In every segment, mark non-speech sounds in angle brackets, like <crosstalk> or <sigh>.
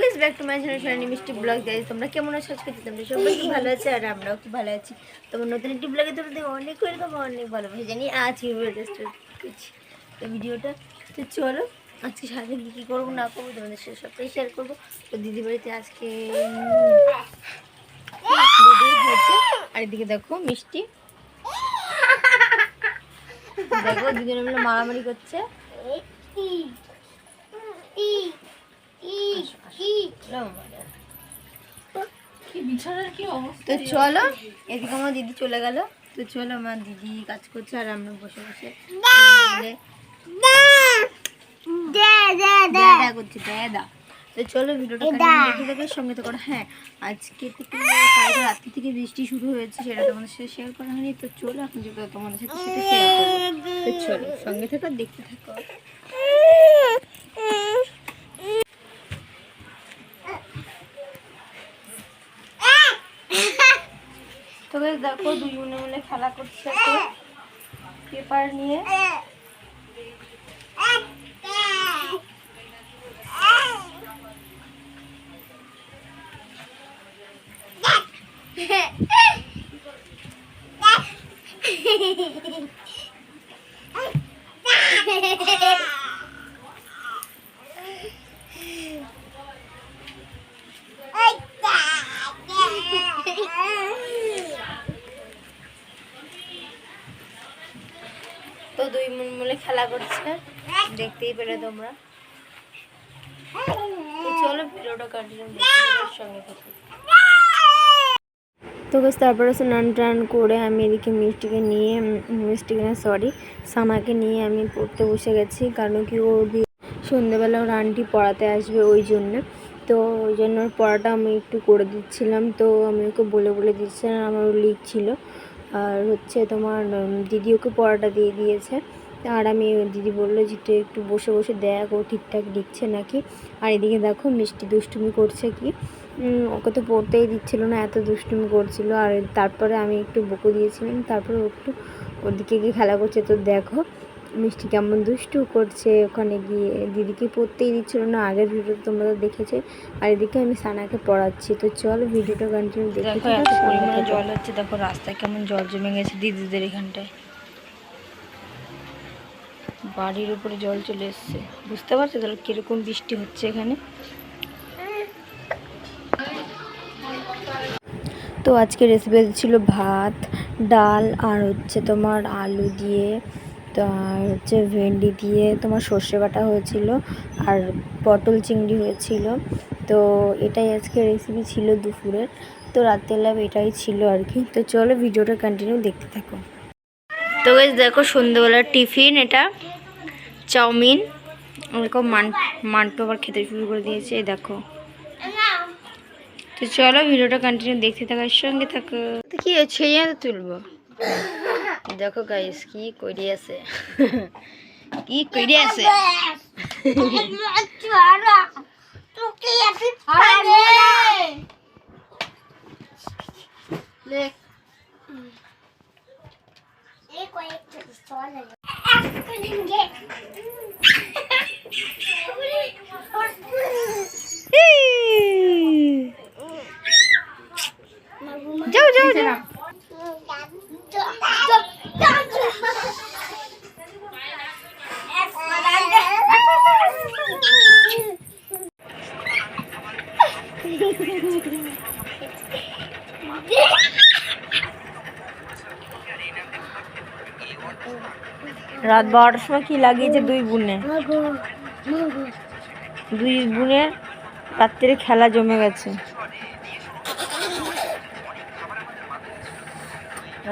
Guys back to my channel Sonali Mishti blog guys তোমরা কেমন আছো? আজকে তোমরা সবাই কি ভালো আছে আর আমরাও কি ভালো আছি। তোমার নতুন একটি ব্লগে তোমাদের অনেক ওয়েলকাম অনেক ভালোবাসা জানি আজ ভিডিওটা তো ভিডিওটা, তো চলো, আজকে সাথে কী কী করব, না করব, তোমাদের সাথে সবটাই শেয়ার করব। তো দিদি বাড়িতে আজকে দিদি হচ্ছে আর এদিকে দেখো মিষ্টি। দেখো, দুজনে মিলে মারামারি করছে কি বিছানার কি অবস্থা তো চলো এদিকে আমার দিদি চলে গেল। তো চলো আমার দিদি কাজ করছে আর আমরা বসে বসে দাদা করছি দাদা তো চলো ভিডিওটা continue দেখে দেখে সঙ্গে তো করো। হ্যাঁ আজকে থেকে কালকে রাত্রি থেকে বৃষ্টি শুরু হয়েছে সেটা তোমাদের সাথে শেয়ার করা হয়নি। তো চলো এখন যেটা তোমাদের সাথে সেটা শেয়ার করব। তো চলো সঙ্গে থাকো দেখতে থাকো তো guys দেখো দুই বোনে মিলে খেলা করছে তো পেপার নিয়ে। <laughs> <laughs> তো দুই বোন মিলে খেলা করছে। দেখতেই পেলে তোমরা। চলো ভিডিওটা সঙ্গে থাকো। তো বেশ তারপরে স্নান টান করে আমি এদিকে মিষ্টিকে নিয়ে মিষ্টিকে না সরি সামাকে নিয়ে আমি পড়তে বসে গেছি। কারণ কি, ও সন্ধ্যেবেলা ওর আন্টি পড়াতে আসবে ওই জন্য। তো ওই জন্য ওর পড়াটা আমি একটু করে দিচ্ছিলাম। তো আমি ওকে বলে বলে দিচ্ছিলাম, আমার ও লিখছিল আর হচ্ছে তোমার দিদি ওকে পড়াটা দিয়ে দিয়েছে। আর আমি, দিদি বলল যে, তুই একটু বসে বসে দেখ, ও ঠিকঠাক দিচ্ছে নাকি? আর এদিকে দেখো, মিষ্টি দুষ্টুমি করছে কি? ওকে তো পড়তেই দিচ্ছিল না, এত দুষ্টুমি করছিল। আর তারপরে আমি একটু বকো দিয়েছিলাম, তারপরে একটু ওদিকে গিয়ে খেলা করছে। তো দেখো মিষ্টি কেমন দুষ্টু করছে ওখানে গিয়ে। দিদিকে পড়তেই দিচ্ছিল না আগের ভিডিও তোমরা তো দেখেছে। আর এদিকে আমি সানাকে পড়াচ্ছি। তো চলো ভিডিওটা কন্টিনিউ দেখে দেখো এত পরিমাণে জল হচ্ছে দেখো রাস্তায় কেমন জল জমে গেছে দিদিদের এখানটায়। বাড়ির উপরে জল চলে এসছে। বুঝতে পারছ তাহলে কীরকম বৃষ্টি হচ্ছে এখানে? তো আজকে রেসিপি ছিল ভাত ডাল আর হচ্ছে তোমার আলু দিয়ে আর হচ্ছে ভেন্ডি দিয়ে তোমার সর্ষে বাটা হয়েছিল আর পটল চিংড়ি হয়েছিল। তো এটাই আজকে রেসিপি ছিল দুপুরের। তো রাত্রেবেলা এটাই ছিল আর কি। তো চলো ভিডিওটা কন্টিনিউ দেখতে থাকো। তো গাইজ দেখো সন্ধ্যেবেলার টিফিন এটা। চাউমিন, এরকম মান, মান্টু আবার খেতে শুরু করে দিয়েছে, এই দেখো। তো চলো ভিডিওটা কন্টিনিউ দেখতে থাকার সঙ্গে থাকো। তো কি এই তুলবো। দেখো গাইস কি করি <laughs> আছে? কি করি আছে? যাও রাত বারোটার সময় কি লাগিয়েছে দুই বোনে দুই বোনের রাত্রে খেলা জমে গেছে।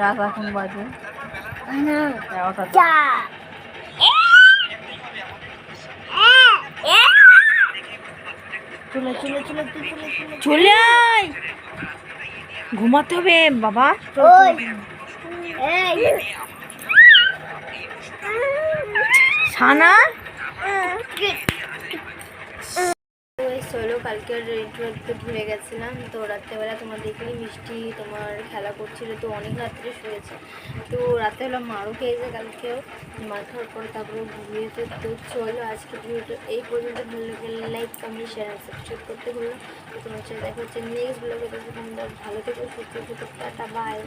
রাত এখন বাজে। এগারোটা। চলে চলে চলে চলে চলে আয়। ঘুমাতে হবে বাবা। সানা? চলো, কালকে রেডি করতে ভুলে গেছিলাম। তো রাত্রেবেলা তোমার দেখলি মিষ্টি তোমার খেলা করছিল, তো অনেক রাত্রে শুয়েছে। তো রাত্রেবেলা মারও খেয়েছে কালকেও। মার খাওয়ার পরে তারপরে ঘুমিয়েছে তো চলো, আজকে ভিডিওটা এই পর্যন্ত। ভালো লাগে লাইক কমেন্ট শেয়ার সাবস্ক্রাইব করতে হলো তো তোমার সাথে দেখা হচ্ছে নেক্সট ব্লগে ভালো থেকো, সুস্থ থেকো। Tata bye